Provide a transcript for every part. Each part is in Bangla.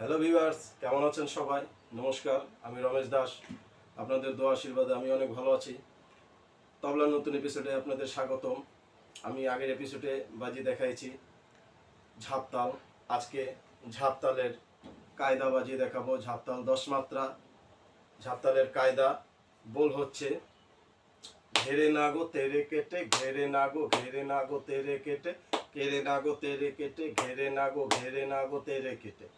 হ্যালো ভিউয়ার্স কেমন আছেন সবাই? নমস্কার, আমি রমেশ দাস। আপনাদের দোয়া আশীর্বাদে আমি অনেক ভালো আছি। তবলার নতুন এপিসোডে আপনাদের স্বাগতম। আমি আগের এপিসোডে বাজি দেখাইছি ঝাপতাল। আজকে ঝাপতালের কায়দা বাজিয়ে দেখাবো। ঝাপতাল দশ মাত্রা। ঝাপতালের কায়দা বল হচ্ছে, ঘেরে না গো তেরে কেটে, ঘেরে না গো, ঘেরে না গো তেরে কেটে, কেড়ে না গো তেরে কেটে, ঘেরে না গো, ঘেরে না গো তেরে কেটে।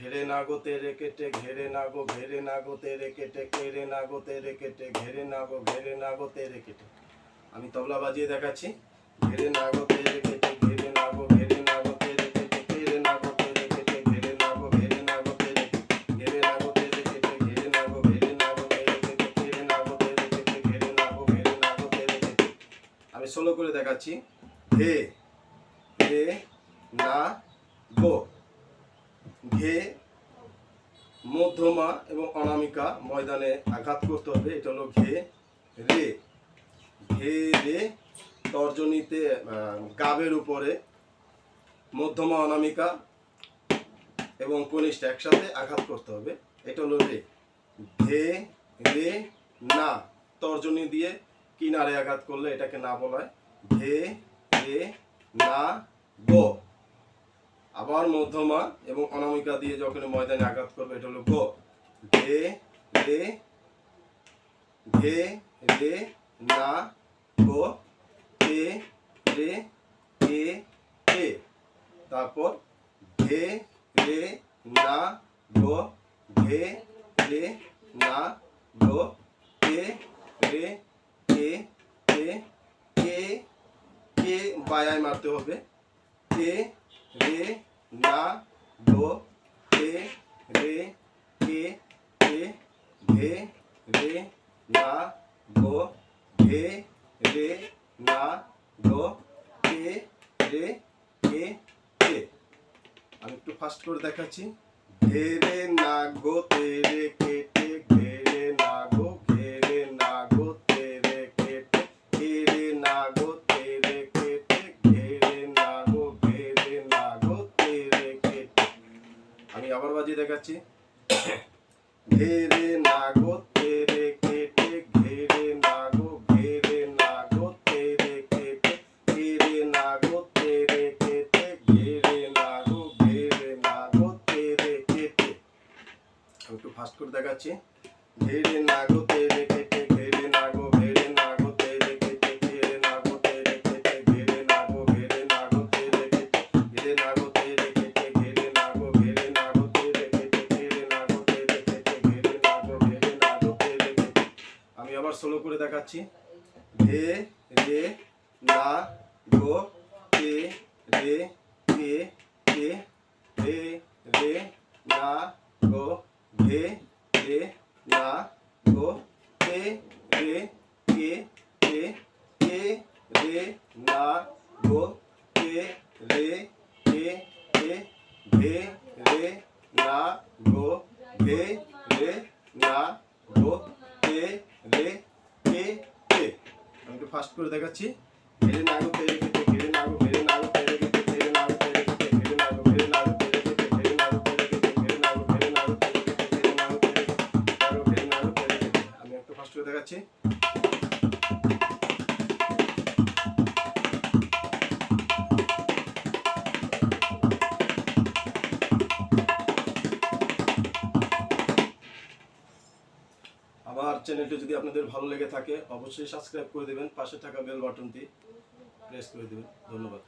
ঘেরে না গো তেরে কেটে ঘেরে না গো ঘেরে না গো তেরে কেটে কেড়ে না গো তেরে কেটে ঘেরে না গো ঘেরে না গো তেরে কেটে আমি তবলা বাজিয়ে দেখাচ্ছি ঘেরে না গো তেরে কেটে ঘেরে না গো ঘেরে না গো তেরে কেটে কেড়ে না গো তেরে কেটে ঘেরে না গো ঘেরে না গো তেরে ঘেরে না গো তেরে কেটে ঘেরে না গো ঘেরে না গো তেরে কেটে কেড়ে না গো তেরে কেটে ঘেরে না গো ঘেরে না গো তেরে কেটে আমি সোলো করে দেখাচ্ছি ধে ধে না গো ঘে, মধ্যমা এবং অনামিকা ময়দানে আঘাত করতে হবে। এটা হলো ঘে, রে। ঘে, রে তর্জনীতে গাবের উপরে মধ্যমা, অনামিকা এবং কনিষ্ঠ একসাথে আঘাত করতে হবে। এটা হলো রে। ধে রে, না। তর্জনী দিয়ে কিনারে আঘাত করলে এটাকে না বলা হয় ধে রে, না, গো। আবার মধ্যমা এবং অনামিকা দিয়ে যখন ময়দানে আঘাত করবে এটা হলো না রে তে তে তারপর ধে রে না ধে রে না গো তে কে কে বায়ায় মারতে হবে তে রে না গো তে রে, কে তে ধে রে, না, গো ধে রে, না, গো তে রে, কে তে আমি একটু ফাস্ট করে দেখাচ্ছি। ঘেরে না, গো তেরে কেটে ঘেরে না আমি আবার বাজিয়ে দেখাচ্ছি। ঘেরে নাগো, তেরে কেটে, ঘেরে নাগো, ঘেরে না গো তেরে কেটে, ঘেরে নাগো, তেরে কেটে, ঘেরে নাগো ঘেরে নাগো, তেরে কেটে। আমি একটু ফাস্ট করে দেখাচ্ছি। ঘেরে নাগো, তেরে কেটে আবার সোলো করে দেখাচ্ছি। ধে, রে, না, গো তে রে, কে কে, রে রে, না, গো ঘে রে, না, গো তে রে, কে কে কে, রে, না, গো তে রে, কে কে ঘে রে, না, গো ঘে রে, না, গো তে রে কে কে আমি একটু ফাস্ট করে দেখাচ্ছি আমি একটু ফাস্ট করে দেখাচ্ছি আমার চ্যানেলটি যদি আপনাদের ভালো লেগে থাকে, অবশ্যই সাবস্ক্রাইব করে দেবেন, পাশে থাকা বেল বাটনটি প্রেস করে দেবেন। ধন্যবাদ।